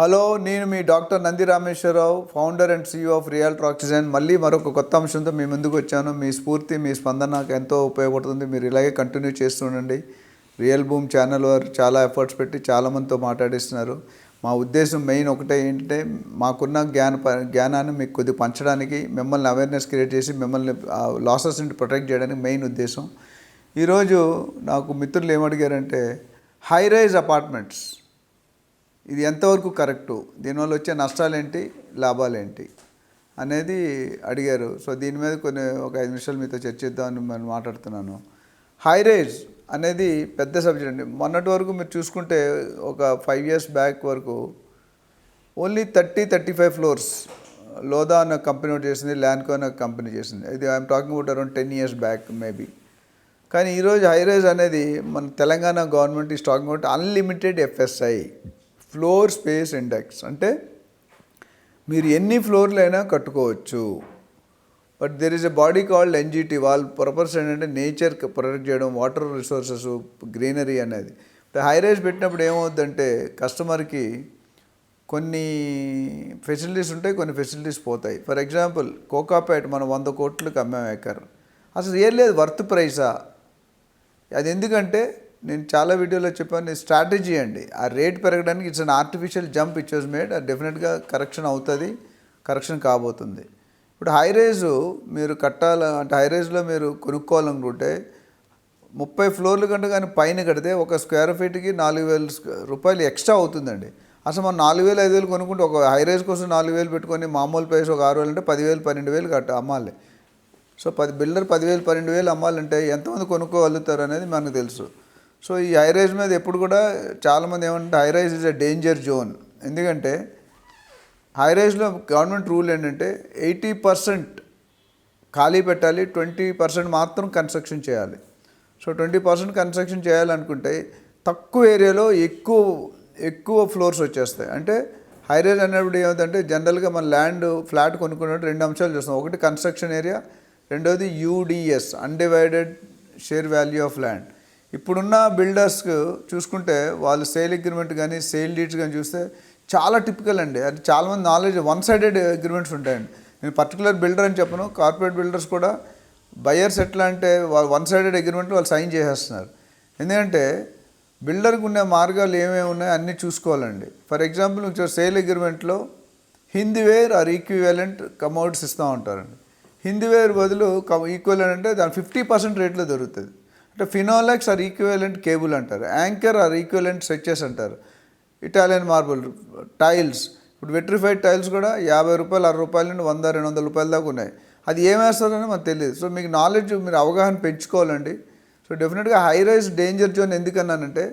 Hello నేను మీ doctor Nandi Rameshwararao founder and CEO of real Oxygen మళ్ళీ మరొక కొత్త అంశంతో మీ ముందుకు వచ్చాను. మీ స్ఫూర్తి మీ స్పందన నాకు ఎంతో ఉపయోగపడుతుంది. మీరు ఇలాగే కంటిన్యూ చేస్తుండండి రియల్ బూమ్ ఛానల్ వారు చాలా ఎఫర్ట్స్ పెట్టి చాలామందితో మాట్లాడిస్తున్నారు. మా ఉద్దేశం మెయిన్ ఒకటే ఏంటంటే మాకున్న జ్ఞాన ప- జ్ఞానాన్ని మీకు కొద్దిగా పంచడానికి మిమ్మల్ని అవేర్నెస్ క్రియేట్ చేసి మిమ్మల్ని లాసెస్ నుండి ప్రొటెక్ట్ చేయడానికి మెయిన్ ఉద్దేశం. ఈరోజు నాకు మిత్రులు ఏమడిగారంటే హై రైజ్ అపార్ట్మెంట్స్ ఇది ఎంతవరకు కరెక్టు? దీనివల్ల వచ్చే నష్టాలు ఏంటి లాభాలు ఏంటి అనేది అడిగారు. సో దీని మీద కొన్ని ఒక ఐదు నిమిషాలు మీతో చర్చిద్దామని నేను మాట్లాడుతున్నాను. హైరేజ్ అనేది పెద్ద సబ్జెక్ట్ అండి. మొన్నటి వరకు మీరు చూసుకుంటే ఒక ఫైవ్ ఇయర్స్ బ్యాక్ వరకు only thirty thirty five floors Lodha అన్న కంపెనీ ఒకటి చేసింది ల్యాండ్కో అన్న కంపెనీ చేసింది. ఇది I'm talking about around ten years back maybe కానీ ఈరోజు హైరైజ్ అనేది మన తెలంగాణ గవర్నమెంట్ ఈ talking about unlimited FSI floor space index. అంటే మీరు ఎన్ని ఫ్లోర్లు అయినా కట్టుకోవచ్చు. But there is a body called NGT. వాళ్ళ పర్పస్ ఏంటంటే నేచర్ ప్రొటెక్ట్ చేయడం వాటర్ రిసోర్సెస్ గ్రీనరీ అనేది. హై రైజ్ పెట్టినప్పుడు ఏమవుద్దంటే కస్టమర్కి కొన్ని ఫెసిలిటీస్ ఉంటాయి కొన్ని ఫెసిలిటీస్ పోతాయి. ఫర్ ఎగ్జాంపుల్ కోకాపేట్ మనం వంద కోట్లకు అమ్మాం ఎకర్. అసలు ఏం లేదు వర్త్ ప్రైసా? అది ఎందుకంటే నేను చాలా వీడియోలో చెప్పాను స్ట్రాటజీ అండి. ఆ రేట్ పెరగడానికి it's an artificial jump which was made అది డెఫినెట్గా కరెక్షన్ అవుతుంది కరెక్షన్ కాబోతుంది. ఇప్పుడు హై రేజు మీరు కట్టాల అంటే హై రేజ్లో మీరు కొనుక్కోవాలనుకుంటే ముప్పై ఫ్లోర్లు కంటే కానీ పైన కడితే ఒక స్క్వేర్ ఫీట్కి నాలుగు వేలు రూపాయలు ఎక్స్ట్రా అవుతుందండి. అసలు మనం నాలుగు వేలు ఐదు వేలు కొనుక్కుంటే ఒక హై రేజ్ కోసం నాలుగు వేలు పెట్టుకొని మామూలు ప్రైస్ ఒక ఆరు వేలు అంటే పదివేలు పన్నెండు వేలు కట్ట అమ్మాలి. సో పది బిల్డర్ పదివేలు పన్నెండు వేలు అమ్మాలంటే ఎంతమంది కొనుక్కోగలుగుతారు అనేది మనకు తెలుసు. సో ఈ హైరైజ్ మీద ఎప్పుడు కూడా చాలామంది ఏమంటే high rise is a danger zone ఎందుకంటే హైరైజ్లో గవర్నమెంట్ రూల్ ఏంటంటే ఎయిటీ పర్సెంట్ ఖాళీ పెట్టాలి ట్వంటీ పర్సెంట్ మాత్రం కన్స్ట్రక్షన్ చేయాలి. సో ట్వంటీ పర్సెంట్ కన్స్ట్రక్షన్ చేయాలనుకుంటే తక్కువ ఏరియాలో ఎక్కువ ఎక్కువ ఫ్లోర్స్ వచ్చేస్తాయి. అంటే హైరేజ్ అనేప్పుడు ఏమిటంటే జనరల్గా మన ల్యాండ్ ఫ్లాట్ కొనుక్కున్నట్టు రెండు అంశాలు చూస్తాం. ఒకటి కన్స్ట్రక్షన్ ఏరియా రెండవది UDS undivided share value of land ఇప్పుడున్న బిల్డర్స్ చూసుకుంటే వాళ్ళు సేల్ అగ్రిమెంట్ కానీ సేల్ డీడ్స్ కానీ చూస్తే చాలా టిపికల్ అండి. అది చాలామంది నాలెడ్జ్ వన్ సైడెడ్ అగ్రిమెంట్స్ ఉంటాయండి. నేను పర్టికులర్ బిల్డర్ అని చెప్పను. కార్పొరేట్ బిల్డర్స్ కూడా బయర్స్ ఎట్లా అంటే వాళ్ళు వన్ సైడెడ్ అగ్రిమెంట్ వాళ్ళు సైన్ చేసేస్తున్నారు. ఎందుకంటే బిల్డర్కి ఉన్న మార్గాలు ఏమేమి ఉన్నాయో అన్నీ చూసుకోవాలండి. ఫర్ ఎగ్జాంపుల్ సేల్ అగ్రిమెంట్లో హిందీవేర్ ఆర్ ఈక్వివలెంట్ కమౌడ్స్ ఇస్తూ ఉంటారండి. హిందీవేర్ బదులు ఈక్వల్ అంటే దాని ఫిఫ్టీ పర్సెంట్ రేట్లో దొరుకుతుంది. అంటే ఫినోలెక్స్ ఆర్ ఈక్వలెంట్ కేబుల్ అంటారు. యాంకర్ ఆర్ ఈక్వలెంట్ స్ట్రెచెస్ అంటారు. ఇటాలియన్ మార్బుల్ టైల్స్ ఇప్పుడు వెట్రిఫైడ్ టైల్స్ కూడా యాభై రూపాయలు అరవై రూపాయల నుండి వంద రెండు వందల రూపాయల దాకా ఉన్నాయి. అది ఏం వేస్తారని మనకు తెలియదు. సో మీకు నాలెడ్జ్ మీరు అవగాహన పెంచుకోవాలండి. సో డెఫినెట్గా హై రైజ్ డేంజర్ జోన్ ఎందుకన్నానంటే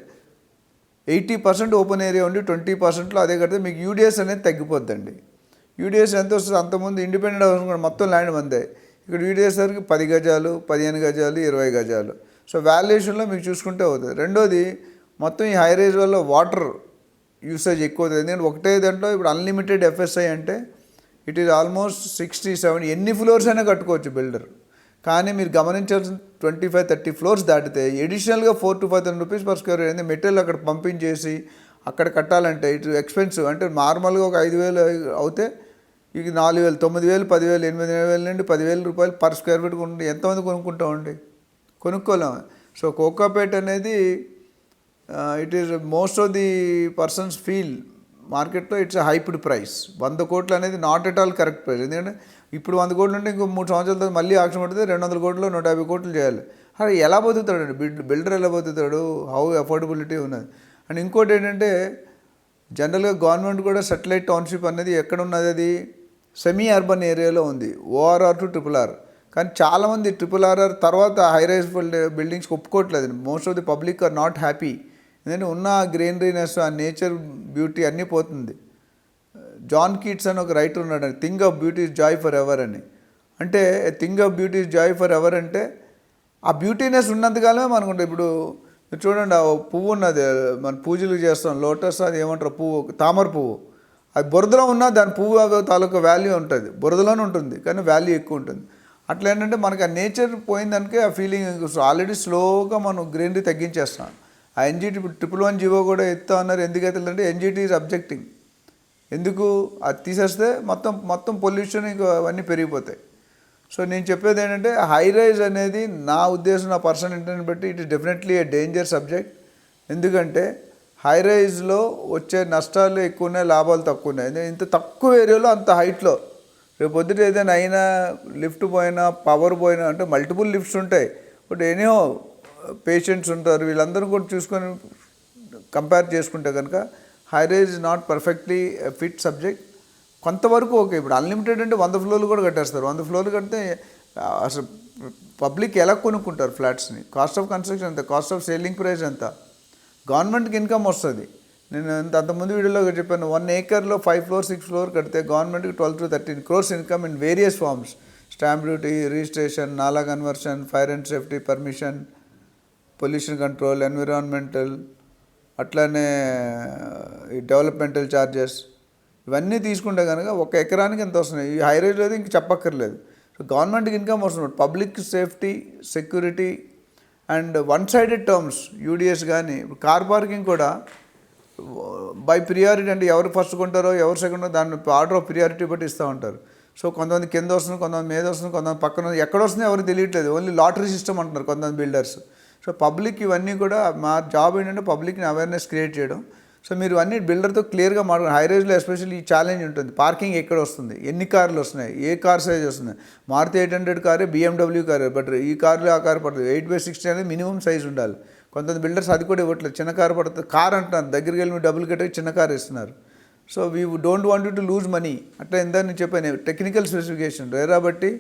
ఎయిటీ పర్సెంట్ ఓపెన్ ఏరియా ఉండి ట్వంటీ పర్సెంట్లో అదే కడితే మీకు యూడిఎస్ అనేది తగ్గిపోద్దండి. యూడిఎస్ ఎంత వస్తుంది? అంతకుముందు ఇండిపెండెంట్ హౌస్ కూడా మొత్తం ల్యాండ్ మందే. ఇక్కడ యూడిఎస్ సరికి పది గజాలు పదిహేను గజాలు ఇరవై గజాలు. సో వాల్యుయేషన్లో మీకు చూసుకుంటే అవుతుంది. రెండోది మొత్తం ఈ హై రేజ్ వల్ల వాటర్ యూసేజ్ ఎక్కువ అవుతుంది ఎందుకంటే ఒకటే దాంట్లో ఇప్పుడు అన్లిమిటెడ్ ఎఫ్ఎస్ఐ అంటే it is almost sixty seven ఎన్ని ఫ్లోర్స్ అయినా కట్టుకోవచ్చు బిల్డర్ కానీ మీరు గమనించాల్సిన ట్వంటీ ఫైవ్ థర్టీ ఫ్లోర్స్ దాటితే ఎడిషనల్గా four to five thousand rupees per square ఏంది మెటీరియల్ అక్కడ పంపించేసి అక్కడ కట్టాలంటే ఇటు ఎక్స్పెన్సివ్ అంటే నార్మల్గా ఒక ఐదు వేలు అవుతే ఇక నాలుగు వేలు తొమ్మిది వేలు పదివేలు ఎనిమిది వేల నుండి పదివేల రూపాయలు పర్ స్క్వేర్ ఫీట్ కొంటే ఎంతమంది కొనుక్కుంటామండి? కొనుక్కోలేము. సో కోకాపేట్ అనేది it is most of the persons feel మార్కెట్లో ఇట్స్ హైప్డ్ ప్రైస్ వంద కోట్లు అనేది not at all correct price ఎందుకంటే ఇప్పుడు వంద కోట్లు ఉంటే ఇంకో మూడు సంవత్సరాల తర్వాత మళ్ళీ ఆక్షన్ పడితే రెండు వందల కోట్లు నూట యాభై కోట్లు చేయాలి. అరే ఎలా బతుకుతాడండి? బిల్డ్ బిల్డర్ ఎలా బతుకుతాడు? హౌ అఫోర్డబిలిటీ ఉన్నది? అండ్ ఇంకోటి ఏంటంటే జనరల్గా గవర్నమెంట్ కూడా సెటిలైట్ టౌన్షిప్ అనేది ఎక్కడ ఉన్నది అది? సెమీ అర్బన్ ఏరియాలో ఉంది. ఓఆర్ఆర్ టు ట్రిపుల్ ఆర్ కానీ చాలామంది ట్రిపుల్ ఆర్ఆర్ తర్వాత హై రైజ్ బిల్డింగ్స్ ఒప్పుకోవట్లేదు. Most of the public are not happy ఎందుకంటే ఉన్న గ్రీనరీనెస్ ఆ నేచర్ బ్యూటీ అన్నీ పోతుంది. జాన్ కీట్స్ అని ఒక రైటర్ ఉన్నాడు. Thing of beauty is joy for ever అని. అంటే thing of beauty is joy for ever అంటే ఆ బ్యూటీనెస్ ఉన్నంతకాలమే మనకుంటుంది. ఇప్పుడు చూడండి ఆ పువ్వు ఉన్నది మన పూజలు చేస్తాం. లోటస్ అది ఏమంటారు? పువ్వు తామర పువ్వు. అది బురదలో ఉన్నా దాని పువ్వు తాలూకా వాల్యూ ఉంటుంది. బురదలోనే ఉంటుంది కానీ వాల్యూ ఎక్కువ ఉంటుంది. అట్లా ఏంటంటే మనకి ఆ నేచర్ పోయిందనికే ఆ ఫీలింగ్ ఆల్రెడీ స్లోగా మనం గ్రీనరీ తగ్గించేస్తున్నాం. ఆ ఎన్జిటి ట్రిపుల్ వన్ జీవో కూడా ఎత్తా అన్నారు ఎందుకు అవుతుందంటే ఎన్జీటీ ఈజ్ అబ్జెక్టింగ్ ఎందుకు? అది తీసేస్తే మొత్తం మొత్తం పొల్యూషన్ ఇంకా అవన్నీ పెరిగిపోతాయి. సో నేను చెప్పేది ఏంటంటే హై రైజ్ అనేది నా ఉద్దేశం నా పర్సనల్ ఇంటర్ని బట్టి it is definitely a danger subject ఎందుకంటే హై రైజ్లో వచ్చే నష్టాలు ఎక్కువ ఉన్నాయి లాభాలు తక్కువ ఉన్నాయి ఇంత తక్కువ ఏరియాలో అంత హైట్లో రేపు పొద్దుట ఏదైనా అయినా లిఫ్ట్ పోయినా పవర్ పోయినా అంటే మల్టిపుల్ లిఫ్ట్స్ ఉంటాయి. బట్ ఎనీహో పేషెంట్స్ ఉంటారు. వీళ్ళందరూ కూడా చూసుకొని కంపేర్ చేసుకుంటే కనుక high rise is not perfectly fit subject. కొంతవరకు ఓకే. ఇప్పుడు అన్లిమిటెడ్ అంటే వంద ఫ్లోర్లు కూడా కట్టేస్తారు. వంద ఫ్లోర్లు కడితే అసలు పబ్లిక్ ఎలా కొనుక్కుంటారు ఫ్లాట్స్ని? కాస్ట్ ఆఫ్ కన్స్ట్రక్షన్ ఎంత? కాస్ట్ ఆఫ్ సేలింగ్ ప్రైస్ ఎంత? గవర్నమెంట్కి ఇన్కమ్ వస్తుంది. నేను అంత అంతకుముందు వీడియోలో చెప్పాను. వన్ ఏకర్లో ఫైవ్ ఫ్లోర్ సిక్స్ ఫ్లోర్ కడితే గవర్నమెంట్కి twelve to thirteen crores income in various forms stamp duty registration NALA conversion fire and safety permission pollution control environmental అట్లానే ఈ డెవలప్మెంటల్ ఛార్జెస్ ఇవన్నీ తీసుకుంటే కనుక ఒక ఎకరానికి ఎంత వస్తున్నాయి? ఈ హై రేంజ్లో లేదు ఇంక చెప్పక్కర్లేదు. సో గవర్నమెంట్కి ఇన్కమ్ వస్తుంది. Public safety security and one sided terms UDS కానీ ఇప్పుడు కార్ పార్కింగ్ కూడా బై ప్రియారిటీ అంటే ఎవరు ఫస్ట్ కొంటారో ఎవరు సెకండ్ దాన్ని ఆర్డర్ ఆఫ్ ప్రియారిటీ బట్టి ఇస్తూ ఉంటారు. సో కొంతమంది కింద వస్తుంది కొంతమంది మీద వస్తుంది కొంతమంది పక్కన ఎక్కడ వస్తుంది ఎవరికి తెలియట్లేదు. ఓన్లీ లాటరీ సిస్టమ్ అంటున్నారు కొంతమంది బిల్డర్స్ సో పబ్లిక్ ఇవన్నీ కూడా మా జాబ్ ఏంటంటే పబ్లిక్ని అవేర్నెస్ క్రియేట్ చేయడం. సో మీరు అన్ని బిల్డర్తో క్లియర్గా మాట్లాడు హై ఎస్పెషల్లీ ఈ ఛాలెంజ్ ఉంటుంది. పార్కింగ్ ఎక్కడ వస్తుంది? ఎన్ని కార్లు వస్తున్నాయి? ఏ కార్ సైజ్ వస్తుంది? మారుతి ఎయిట్ హండ్రెడ్ కారే బిఎండబ్ల్యూ కారే బట్ ఈ కార్లో ఆ కార్ పడుతుంది ఎయిట్ బై సిక్స్టీ అనేది మినిమం సైజ్ ఉండాలి. కొంతమంది బిల్డర్స్ అది కూడా ఇవ్వట్లేదు. చిన్న కారు పడుతుంది కార్ అంటున్నారు దగ్గరికి వెళ్ళి మీరు డబ్బులు కట్టే చిన్న కార్ ఇస్తున్నారు. So we don't want to lose money అట్లా ఇందాక నేను చెప్పాను టెక్నికల్ స్పెసిఫికేషన్ రేరా బట్టి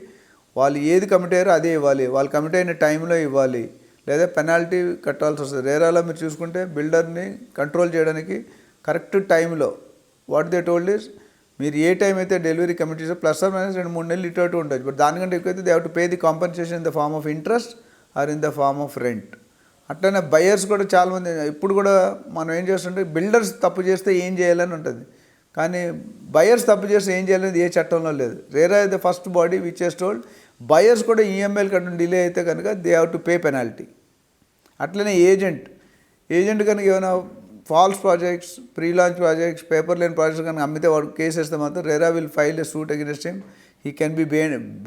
వాళ్ళు ఏది కమిట్ అయ్యారో అదే ఇవ్వాలి. వాళ్ళు కమిట్ అయిన టైంలో ఇవ్వాలి. లేదా పెనాల్టీ కట్టాల్సి వస్తుంది. రేరాలో మీరు చూసుకుంటే బిల్డర్ని కంట్రోల్ చేయడానికి కరెక్ట్ టైంలో వాట్ దే టోల్డ్ ఇస్ మీరు ఏ టైం అయితే డెలివరీ కమిట్ చేస్తే ప్లస్ ఆర్ మైనస్ రెండు మూడు నెలలు ఇటు అటు ఉంటుంది బట్ దానికంటే ఎక్కువ అయితే they have to pay the compensation in the form of interest or in the form of rent అట్లనే బయర్స్ కూడా చాలామంది ఇప్పుడు కూడా మనం ఏం చేస్తుంటే బిల్డర్స్ తప్పు చేస్తే ఏం చేయాలని ఉంటుంది. కానీ బయర్స్ తప్పు చేస్తే ఏం చేయాలనేది ఏ చట్టంలో లేదు. RERA the first body which is told buyers కూడా ఈఎంఐల ఈఎంఐలు కట్టడం డిలే అయితే కనుక they have to pay penalty అట్లనే ఏజెంట్ ఏజెంట్ కనుక ఏమైనా false projects pre launch projects paper లేని ప్రాజెక్ట్స్ కనుక అమ్మితే వాడు కేసు వేస్తే మాత్రం RERA will file a suit against him he can be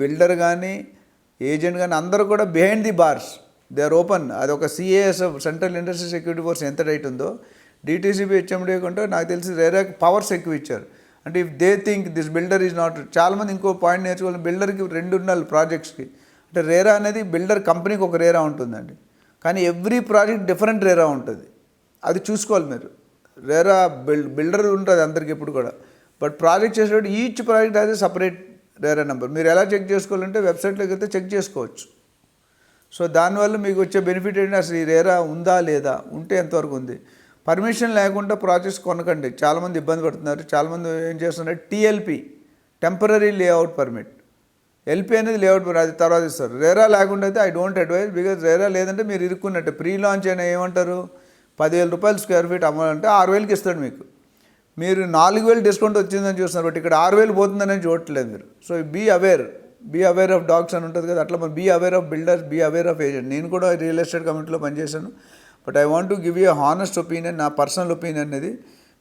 builder కానీ ఏజెంట్ కానీ అందరూ కూడా behind the bars they are open అది ఒక CAS central industry security force ఎంత రైట్ ఉందో డిటీసీబీ హెచ్ఎండి కంటే నాకు తెలిసి రేరాకి పవర్స్ ఎక్కువ ఇచ్చారు. అంటే if they think this builder is not చాలామంది ఇంకో పాయింట్ నేర్చుకోవాలి బిల్డర్కి రెండు ఉన్నాయి ప్రాజెక్ట్స్కి అంటే రేరా అనేది బిల్డర్ కంపెనీకి ఒక రేరా ఉంటుందండి. కానీ ఎవ్రీ ప్రాజెక్ట్ డిఫరెంట్ రేరా ఉంటుంది. అది చూసుకోవాలి మీరు. రేరా బిల్ బిల్డర్ ఉంటుంది అందరికి ఎప్పుడు కూడా. బట్ ప్రాజెక్ట్ చేసేటప్పుడు ఈచ్ ప్రాజెక్ట్ అది సపరేట్ రేరా నెంబర్ మీరు ఎలా చెక్ చేసుకోవాలంటే వెబ్సైట్లోకి వెళ్తే చెక్ చేసుకోవచ్చు. సో దానివల్ల మీకు వచ్చే బెనిఫిట్ ఏంటి అసలు ఈ రేరా ఉందా లేదా? ఉంటే ఎంతవరకు ఉంది? పర్మిషన్ లేకుండా ప్రాజెక్ట్స్ కొనకండి. చాలామంది ఇబ్బంది పడుతున్నారు. చాలామంది ఏం చేస్తున్నారు? TLP temporary layout permit LP అనేది లేఅవుట్ పర్మిట్ అది తర్వాత ఇస్తారు. రేరా లేకుండా అయితే I don't advise because RERA లేదంటే మీరు ఇరుక్కున్నట్టే. ప్రీ లాంచ్ అయినా ఏమంటారు? పదివేల రూపాయలు స్క్వేర్ ఫీట్ అమ్మాలంటే ఆరు వేలకి ఇస్తాడు మీకు. మీరు నాలుగు వేలు డిస్కౌంట్ వచ్చిందని చూస్తున్నారు. బట్ ఇక్కడ ఆరు వేలు పోతుందని చూడట్లేదు మీరు. So be aware be aware of dogs అని ఉంటుంది కదా అట్లా be aware of builders be aware of agent నేను కూడా రియల్ ఎస్టేట్ కమిటీలో పనిచేశాను. But I want to give you honest opinion నా పర్సనల్ ఒపీనియన్ అనేది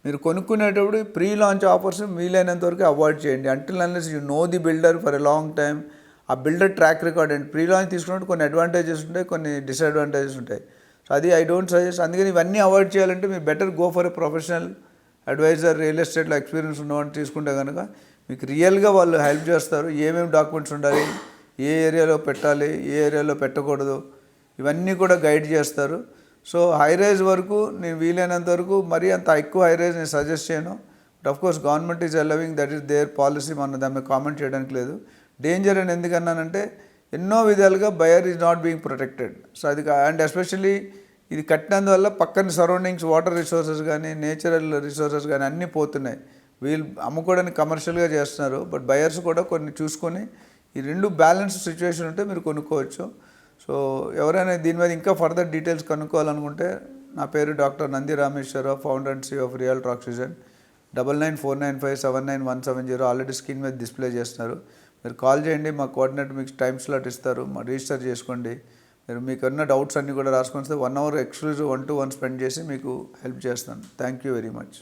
మీరు కొనుక్కునేటప్పుడు ప్రీ లాంచ్ ఆఫర్స్ వీలైనంత వరకు అవాయిడ్ చేయండి. Until unless you know the builder for a long time ఆ builder track record and pre launch తీసుకున్నట్టు కొన్ని అడ్వాంటేజెస్ ఉంటాయి కొన్ని డిసడ్వాంటేజెస్ ఉంటాయి. సో అది ఐ డోంట్ సజెస్ట్ అందుకని ఇవన్నీ అవాయిడ్ చేయాలంటే మీరు better go for a professional advisor real ఎస్టేట్లో ఎక్స్పీరియన్స్ ఉన్నవాడిని తీసుకుంటే కనుక మీకు రియల్గా వాళ్ళు హెల్ప్ చేస్తారు. ఏమేమి డాక్యుమెంట్స్ ఉండాలి ఏ ఏరియాలో పెట్టాలి ఏ ఏరియాలో పెట్టకూడదు ఇవన్నీ కూడా గైడ్ చేస్తారు. సో హై రైజ్ వరకు నేను వీలైనంత వరకు మరీ అంత ఎక్కువ హై రైజ్ నేను సజెస్ట్ చేయను. But course government is allowing that is their policy మనం దాని మీద కామెంట్ చేయడానికి లేదు. డేంజర్ అని ఎందుకన్నానంటే ఎన్నో విధాలుగా buyer is not being protected. So అది అండ్ ఎస్పెషల్లీ ఇది కట్టినందువల్ల పక్కన సరౌండింగ్స్ వాటర్ రిసోర్సెస్ కానీ నేచురల్ రిసోర్సెస్ కానీ అన్నీ పోతున్నాయి. వీళ్ళు అమ్ముకోవడానికి కమర్షియల్గా చేస్తున్నారు బట్ బయర్స్ కూడా కొన్ని చూసుకొని ఈ రెండు బ్యాలెన్స్ సిచ్యువేషన్ ఉంటే మీరు కొనుక్కోవచ్చు. సో ఎవరైనా దీని మీద ఇంకా ఫర్దర్ డీటెయిల్స్ కనుక్కోవాలనుకుంటే నా పేరు doctor Nandi Rameshwararao founder and CEO of real oxygen double nine four nine five seven nine one seven zero already screen మీద డిస్ప్లే చేస్తున్నారు. మీరు కాల్ చేయండి మా కోఆర్డినేట్ మీకు టైం స్లాట్ ఇస్తారు మా రిజిస్టర్ చేసుకోండి. మీరు మీకున్న డౌట్స్ అన్నీ కూడా రాసుకొని one hour exclusive one to one spend చేసి మీకు హెల్ప్ చేస్తాను. Thank you very much